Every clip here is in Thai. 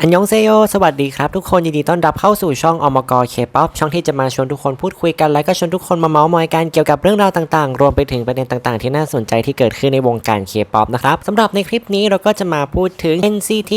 อันยองเซโย สวัสดีครับทุกคน ยินดีต้อนรับเข้าสู่ช่องอมกเคป๊อปช่องที่จะมาชวนทุกคนพูดคุยกันและก็ชวนทุกคนมาเมาส์มอยกันเกี่ยวกับเรื่องราวต่างๆ รวมไปถึงประเด็นต่างๆ ที่น่าสนใจที่เกิดขึ้นในวงการเคป๊อปนะครับสำหรับในคลิปนี้เราก็จะมาพูดถึง NCT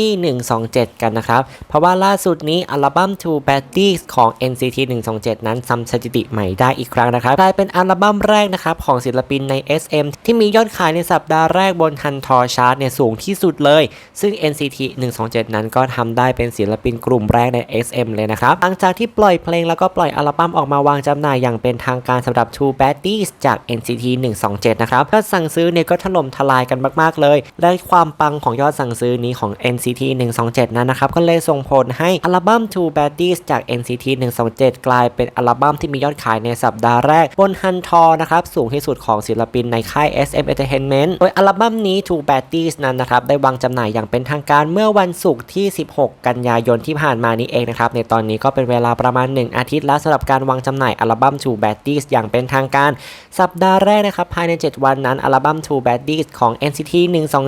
127 กันนะครับ เพราะว่าล่าสุดนี้อัลบั้ม Two Baddies ของ NCT 127 นั้นทำสถิติใหม่ได้อีกครั้งนะครับกลายเป็นอัลบั้มแรกนะครับของศิลปินใน SM ที่มียอดขายในสัปดาห์แรกบนฮันทอชาร์ตเนี่ยสูงที่สุดเลย ซึ่ง NCT 127 นั้นก็ทำได้เป็นศิลปินกลุ่มแรกใน SM เลยนะครับ หลังจากที่ปล่อยเพลงแล้วก็ปล่อยอัลบั้มออกมาวางจำหน่ายอย่างเป็นทางการสำหรับ Two Baddies จาก NCT 127 นะครับยอดสั่งซื้อเนี่ยก็ถล่มทลายกันมากๆเลย และความปังของยอดสั่งซื้อนี้ของ NCT 127 นั้นนะครับ ก็เลยส่งผลให้อัลบั้ม Two Baddies จาก NCT 127 กลายเป็นอัลบั้มที่มียอดขายในสัปดาห์แรก บนฮันทอนะครับสูงที่สุดของศิลปินในค่าย SM Entertainment โดยอัลบั้มนี้ Two Baddies นั้นนะครับได้วางจำหน่ายอย่างเป็นทางการเมื่อวันศุกร์ที่ 16 6 กันยายนที่ผ่านมานี้เองนะครับในตอนนี้ก็เป็นเวลาประมาณ 1 อาทิตย์แล้วสำหรับการวางจำหน่ายอัลบั้ม Two Baddies อย่างเป็นทางการ สัปดาห์แรกนะครับภายใน 7 วันนั้นอัลบั้ม Two Baddies ของ NCT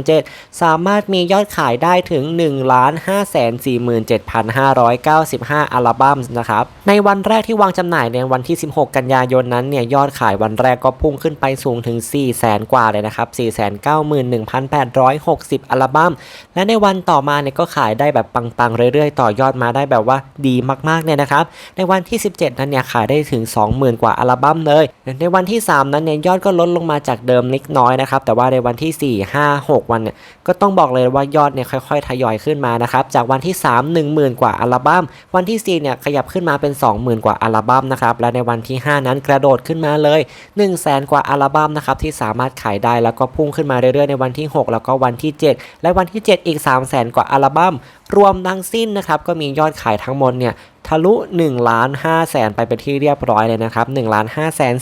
127 สามารถมียอดขายได้ถึง 1 547,595 อัลบั้มนะครับในวันแรกที่วางจำหน่ายในวันที่ 16 กันยายนนั้นเนี่ยยอดขายวันแรกก็พุ่งขึ้นไปสูงถึง4แสนกว่าเลยนะครับ 491,860 อัลบั้ม และในวันต่อมาเนี่ยก็ขายได้แบบปังๆ เรื่อยๆ ต่อยอดมาได้แบบว่าดีมากๆเนี่ยนะครับ ในวันที่ 17 นั้นเนี่ยขายได้ถึง 20,000 กว่าอัลบั้มเลย ในวันที่ 3 นั้นเนี่ยยอดก็ลดลงมาจากเดิมเล็กน้อยนะครับ แต่ว่าในวันที่ 4 5 6 วันเนี่ยก็ต้องบอกเลยว่ายอดเนี่ยค่อยๆ ทยอยขึ้นมานะครับ จากวันที่ 3 10,000 กว่าอัลบั้ม วันที่ 4 เนี่ยขยับขึ้นมาเป็น 20,000 กว่าอัลบั้มนะครับ และในวันที่ 5 นั้นกระโดดขึ้นมาเลย 1 0 0 0 0 0กว่าอัลบั้มนะครับที่สามารถขายได้แล้วก็พุ่งขึ้นมาเรื่อยๆในวันที่ 6 แล้วก็วันที่ 7 และวันที่ 7 อีก 3 0 0 0 0กว่าอัลบั้มรวมทั้งสิ้นนะครับก็มียอดขายทั้งหมดเนี่ย ทะลุ1ล้าน5แสนไปเป็นที่เรียบร้อยเลยนะครับ1ล้าน5แสน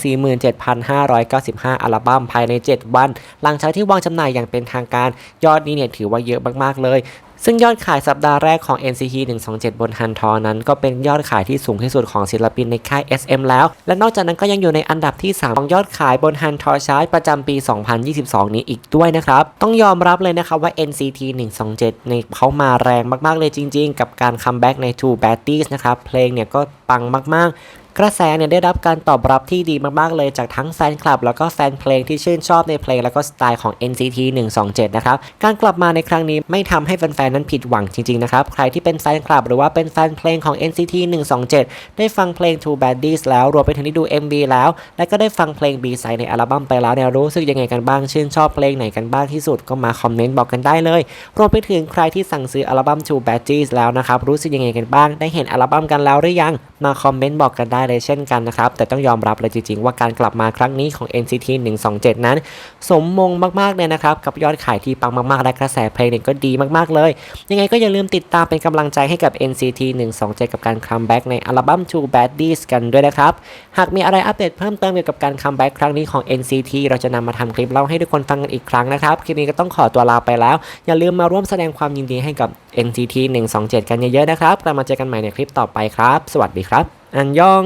47,595 อัลบั้มภายใน 7 วัน หลังจากที่วางจำหน่ายอย่างเป็นทางการยอดนี้เนี่ยถือว่าเยอะมากๆเลยซึ่งยอดขายสัปดาห์แรกของ NCT 127 บนฮันทอนั้น ก็เป็นยอดขายที่สูงที่สุดของศิลปินในค่าย SM แล้ว และนอกจากนั้นก็ยังอยู่ในอันดับที่ 3 ของยอดขายบนฮันทอชาร์ตประจำปี 2022 นี้อีกด้วยนะครับ ต้องยอมรับเลยนะครับว่า NCT 127 ในเขามาแรงมากๆเลยจริง ๆ กับการคัมแบ็กใน Two Baddies นะครับเพลงเนี่ยก็ปังมาก กระแสเนี่ยได้รับการตอบรับที่ดีมากๆเลยจากทั้งแฟนคลับ แล้วก็แฟนเพลงที่ชื่นชอบในเพลงแล้วก็สไตล์ของ NCT 127 นะครับ การกลับมาในครั้งนี้ไม่ทำให้แฟนๆนั้นผิดหวังจริงๆนะครับ ใครที่เป็นแฟนคลับหรือว่าเป็นแฟนเพลงของ NCT 127 ได้ฟังเพลง Two Baddies แล้วรวมไปถึงได้ดู MV แล้ว และก็ได้ฟังเพลง B side ในอัลบั้มไปแล้วเนี่ยรู้สึกยังไงกันบ้างชื่นชอบเพลงไหนกันบ้างที่สุดก็มาคอมเมนต์บอกกันได้เลยรวมไปถึงใครที่สั่งซื้ออัลบั้ม Two Baddies แล้วนะครับรู้สึกยังไงกันบ้าง ได้เห็นอัลบั้มกันแล้วหรือยังมาคอมเมนต์บอกกันได้เลยเช่นกันนะครับ แต่ต้องยอมรับเลยจริงๆ ว่าการกลับมาครั้งนี้ของ NCT 127 นั้น สมมงมากๆเลยนะครับ กับยอดขายที่ปังมากๆ และกระแสเพลงเนี่ยก็ดีมากๆเลย ยังไงก็อย่าลืมติดตามเป็นกำลังใจให้กับ NCT 127 กับการคัมแบ็กในอัลบั้ม Two Baddies กันด้วยนะครับ หากมีอะไรอัปเดตเพิ่มเติมเกี่ยวกับการคัมแบ็กครั้งนี้ของ NCT เราจะนำมาทำคลิปเล่าให้ทุกคนฟังกันอีกครั้งนะครับคลิปนี้ก็ต้องขอตัวลาไปแล้ว อย่าลืมมาร่วมแสดงความยินดีให้กับ NCT 127 กันเยอะๆนะครับกลับมาเจอกันใหม่ในคลิปต่อไปครับ สวัสดีครับ อันยอง